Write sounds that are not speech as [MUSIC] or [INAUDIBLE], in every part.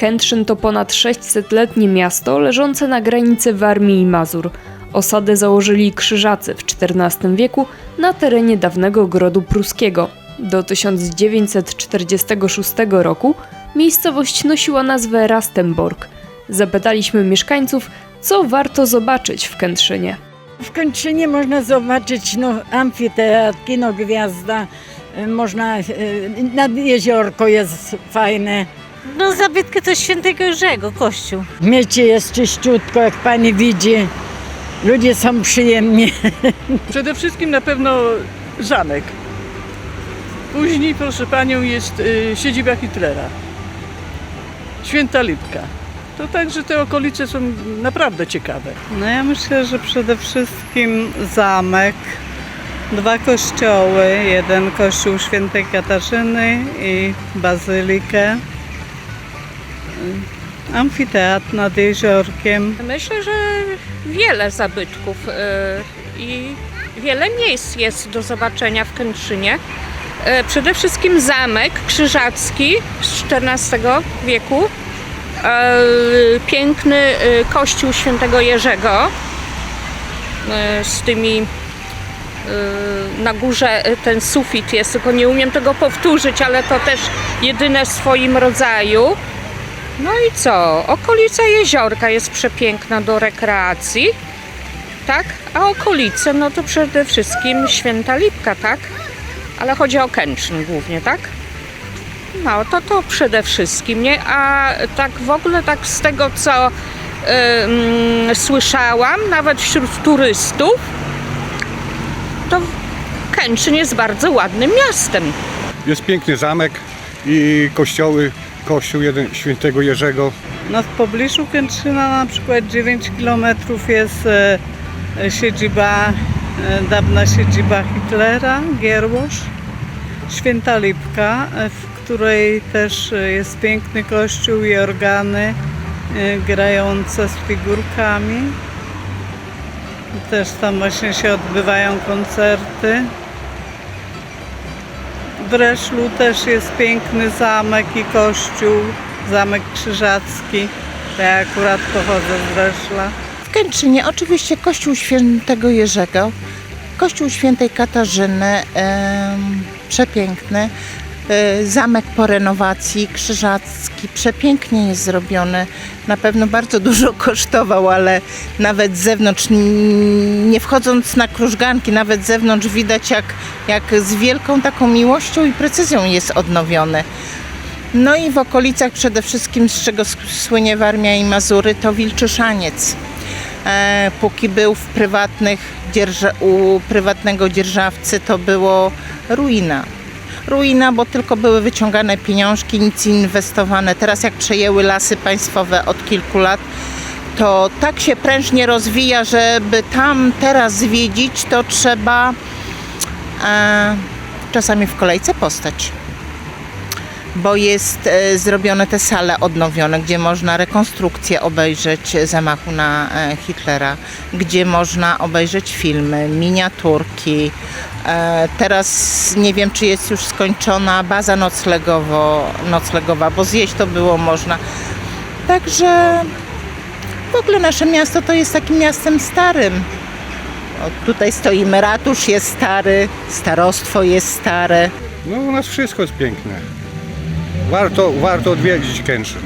Kętrzyn to ponad 600-letnie miasto leżące na granicy Warmii i Mazur. Osadę założyli krzyżacy w XIV wieku na terenie dawnego grodu pruskiego. Do 1946 roku miejscowość nosiła nazwę Rastenborg. Zapytaliśmy mieszkańców, co warto zobaczyć w Kętrzynie. W Kętrzynie można zobaczyć no, amfiteatr, kino Gwiazda, y, można, y, nad jeziorko jest fajne. No zabytkę to świętego Jerzego, kościół. W mieście jest czyściutko, jak pani widzi. Ludzie są przyjemni. [LAUGHS] Przede wszystkim na pewno zamek. Później, proszę panią, jest y, siedziba Hitlera. Święta Lipka. To także te okolice są naprawdę ciekawe. No ja myślę, że przede wszystkim zamek, dwa kościoły, jeden kościół świętej Katarzyny i bazylikę, amfiteatr nad jeziorkiem. Myślę, że wiele zabytków y, i wiele miejsc jest do zobaczenia w Kętrzynie. Y, Przede wszystkim zamek krzyżacki z XIV wieku. y, Piękny kościół świętego Jerzego z tymi na górze ten sufit jest, tylko nie umiem tego powtórzyć, ale to też jedyne w swoim rodzaju. No i co? Okolica jeziorka jest przepiękna do rekreacji, tak? A okolice, no to przede wszystkim Święta Lipka, tak? Ale chodzi o Kętrzyn głównie, tak? No to to przede wszystkim, nie? A tak w ogóle, tak z tego co y, mm, słyszałam, nawet wśród turystów, to Kętrzyn jest bardzo ładnym miastem. Jest piękny zamek i kościoły, kościół jeden świętego Jerzego. No w pobliżu Kętrzyna na przykład 9 km jest e, e, siedziba, e, dawna siedziba Hitlera, Gierłosz, Święta Lipka, w której też jest piękny kościół i organy grające z figurkami. Też tam właśnie się odbywają koncerty. W Reszlu też jest piękny zamek i kościół, zamek krzyżacki. Ja akurat pochodzę z Reszla. W Kętrzynie oczywiście kościół świętego Jerzego, kościół świętej Katarzyny, em, przepiękny. E, Zamek po renowacji, krzyżacki, przepięknie jest zrobiony. Na pewno bardzo [LAUGHS] dużo kosztował, ale nawet z zewnątrz, nie wchodząc na krużganki, nawet z zewnątrz widać jak, jak z wielką taką miłością i precyzją jest odnowiony. No i w okolicach przede wszystkim, z czego słynie Warmia i Mazury, to Wilczyszaniec. E, póki był w prywatnych dzierża- u prywatnego dzierżawcy, to było ruina. Ruina, bo tylko były wyciągane pieniążki, nic inwestowane. Teraz jak przejęły lasy państwowe od kilku lat, to tak się prężnie rozwija, żeby tam teraz zwiedzić, to trzeba e, czasami w kolejce postać bo jest e, zrobione te sale odnowione, gdzie można rekonstrukcję obejrzeć zamachu na e, Hitlera, gdzie można obejrzeć filmy, miniaturki. E, teraz nie wiem, czy jest już skończona baza noclegowo, noclegowa, bo zjeść to było można. Także w ogóle nasze miasto to jest takim miastem starym. O, tutaj stoimy, ratusz jest stary, starostwo jest stare. No u nas wszystko jest piękne. Warto, warto odwiedzić Kętrzyn.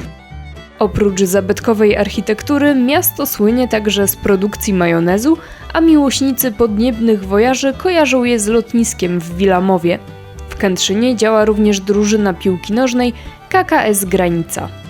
Oprócz zabytkowej architektury, miasto słynie także z produkcji majonezu, a miłośnicy podniebnych wojaży kojarzą je z lotniskiem w Wilamowie. W Kętrzynie działa również drużyna piłki nożnej KKS Granica.